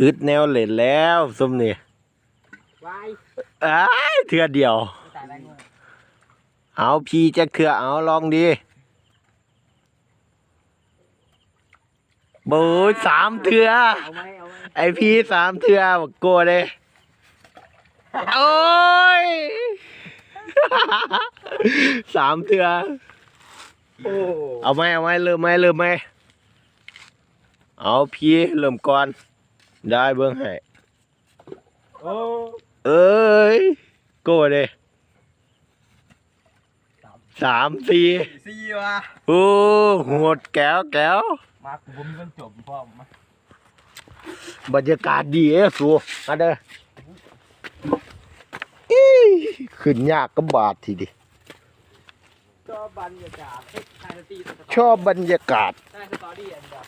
อึดแนวเล่นแล้วซุมนี่วายอ้ายเทือเดียวไม่ตายแรงเลยเอาพี่จะเถื่อเอาลองดีโบยสามเถื่อเอาไหมเอาไหมไอพี่สามเถื่อบอกโกลัวเลยโอ้ย สามเถื่อโอ้เอาไหมเอาไหมเริ่มไหมเริ่มไหม เอาพี่เริ่มก่อน ได้เบิ้งให้โอ้เอ้ยโกลัวเลยสามสี่สี่ว่ะโอ้โหดแก้วแก้วมาผมมีคนจบพ่อมาบรรยากาศดีเอ้สูมาเด้ออีขึ้นยากก็บาดทีเดีชอบบรรยากาศให้ทายสตรีชอบบรรยากาศได้สตอรี่อันดับได้เลยแบบ